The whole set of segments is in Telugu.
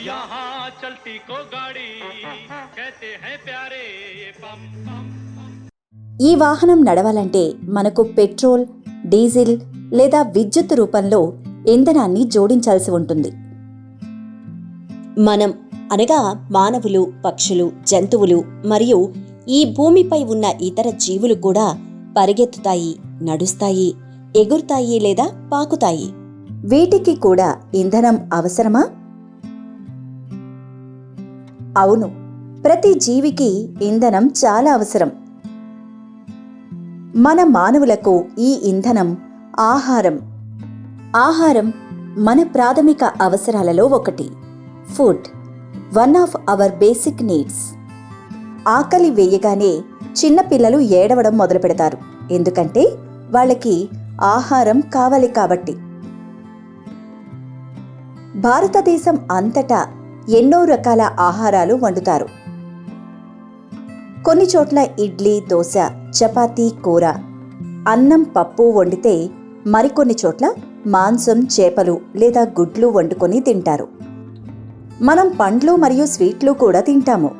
यहाँ चलती को गाड़ी कहते हैं प्यारे ये पम पम ఈ వాహనం నడవాలంటే మనకు పెట్రోల్ డీజిల్ లేదా విద్యుత్ రూపంలో ఇంధనాన్ని జోడించాల్సి ఉంటుంది మనం అనగా మానవులు పక్షులు జంతువులు మరియు ఈ భూమిపై ఉన్న ఇతర జీవులు కూడా పరిగెత్తుతాయి నడుస్తాయి ఎగురుతాయి లేదా పాకుతాయి? వీటికి కూడా ఇంధనం అవసరమా? అవును ప్రతి జీవికి ఇంధనం చాలా అవసరం. మన మానవులకు ఈ ఇంధనం ఆహారం. ఆహారం మన ప్రాథమిక అవసరాలలో ఒకటి. Food one of our basic needs. ఆకలి వేయగానే చిన్నపిల్లలు ఏడవడం మొదలు పెడతారు ఎందుకంటే వాళ్ళకి ఆహారం కావాలి కాబట్టి. భారతదేశం అంతటా ఎన్నో రకాల ఆహారాలు వండుతారు. కొన్ని చోట్ల ఇడ్లీ దోశ చపాతీ కూర అన్నం పప్పు వండితే మరికొన్ని చోట్ల మాంసం చేపలు లేదా గుడ్లు వండుకొని తింటారు. మనం పండ్లు మరియు స్వీట్లు కూడా తింటాము.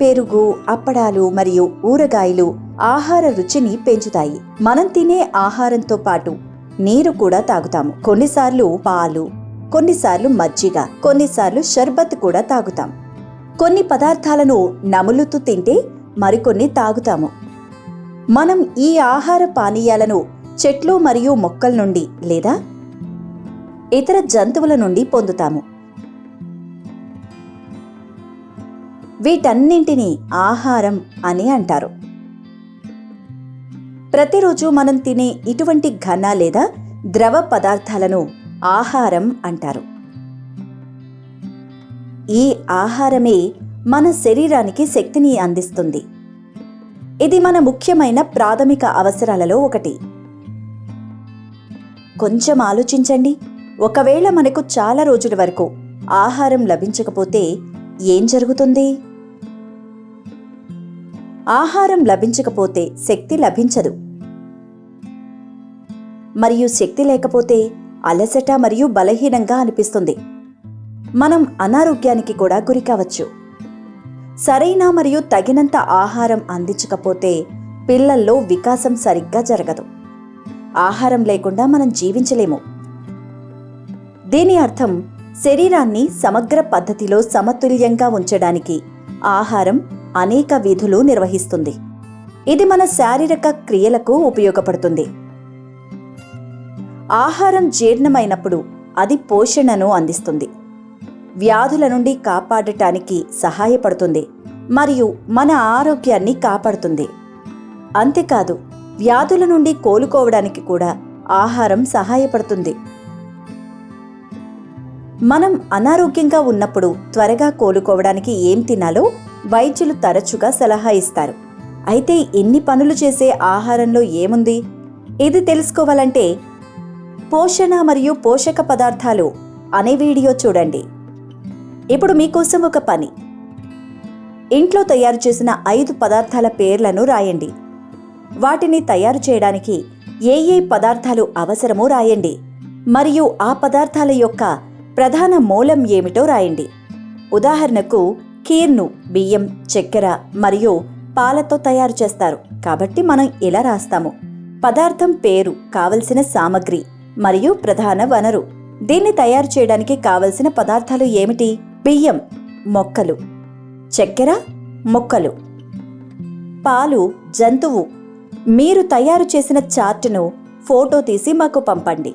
పెరుగు అప్పడాలు మరియు ఊరగాయలు ఆహార రుచిని పెంచుతాయి. మనం తినే ఆహారంతో పాటు నీరు కూడా తాగుతాము. కొన్నిసార్లు పాలు కొన్నిసార్లు మజ్జిగ కొన్నిసార్లు షర్బత్ కూడా తాగుతాం. కొన్ని పదార్థాలను నములుతూ తింటే మరికొన్ని తాగుతాము. మనం ఈ ఆహార పానీయాలను చెట్లు మరియు మొక్కల నుండి లేదా ఇతర జంతువుల నుండి పొందుతాము. వీటన్నింటినీ ఆహారం అని అంటారు. ప్రతిరోజు మనం తినే ఇటువంటి ఘన లేదా ద్రవ పదార్థాలను ఆహారం అంటారు. ఈ ఆహారమే మన శరీరానికి శక్తిని అందిస్తుంది. ఇది మన ముఖ్యమైన ప్రాథమిక అవసరాలలో ఒకటి. కొంచెం ఆలోచించండి. ఒకవేళ మనకు చాలా రోజుల వరకు ఆహారం లభించకపోతే ఏం జరుగుతుంది? ఆహారం లభించకపోతే శక్తి లభించదు. మరియు శక్తి లేకపోతే అలసట మరియు బలహీనంగా అనిపిస్తుంది. మనం అనారోగ్యానికి కూడా గురి కావచ్చు. సరైన మరియు తగినంత ఆహారం అందించకపోతే పిల్లల్లో వికాసం సరిగ్గా జరగదు. ఆహారం లేకుండా మనం జీవించలేము. దీని అర్థం శరీరాన్ని సమగ్ర పద్ధతిలో సమతుల్యంగా ఉంచడానికి ఆహారం అనేక విధులు నిర్వహిస్తుంది. ఇది మన శారీరక క్రియలకు ఉపయోగపడుతుంది. ఆహారం జీర్ణమైనప్పుడు అది పోషణను అందిస్తుంది. వ్యాధుల నుండి కాపాడటానికి సహాయపడుతుంది మరియు మన ఆరోగ్యాన్ని కాపాడుతుంది. అంతేకాదు వ్యాధుల నుండి కోలుకోవడానికి కూడా ఆహారం సహాయపడుతుంది. మనం అనారోగ్యంగా ఉన్నప్పుడు త్వరగా కోలుకోవడానికి ఏం తినాలో వైద్యులు తరచుగా సలహా ఇస్తారు. అయితే ఇన్ని పనులు చేసే ఆహారంలో ఏముంది? ఇది తెలుసుకోవాలంటే పోషణ మరియు పోషక పదార్థాలు అనే వీడియో చూడండి. ఇప్పుడు మీకోసం ఒక పని. ఇంట్లో తయారు చేసిన ఐదు పదార్థాల పేర్లను రాయండి. వాటిని తయారు చేయడానికి ఏ ఏ పదార్థాలు అవసరమో రాయండి. మరియు ఆ పదార్థాల యొక్క ప్రధాన మూలం ఏమిటో రాయండి. ఉదాహరణకు కీర్ను బియ్యం చక్కెర మరియు పాలతో తయారు చేస్తారు. కాబట్టి మనం ఇలా రాస్తాము. పదార్థం పేరు కావలసిన సామగ్రి మరియు ప్రధాన వనరు. దీన్ని తయారు చేయడానికి కావలసిన పదార్థాలు ఏమిటి? బియ్యం మొక్కలు. చక్కెర మొక్కలు. పాలు జంతువు. మీరు తయారు చేసిన చార్టును ఫోటో తీసి మాకు పంపండి.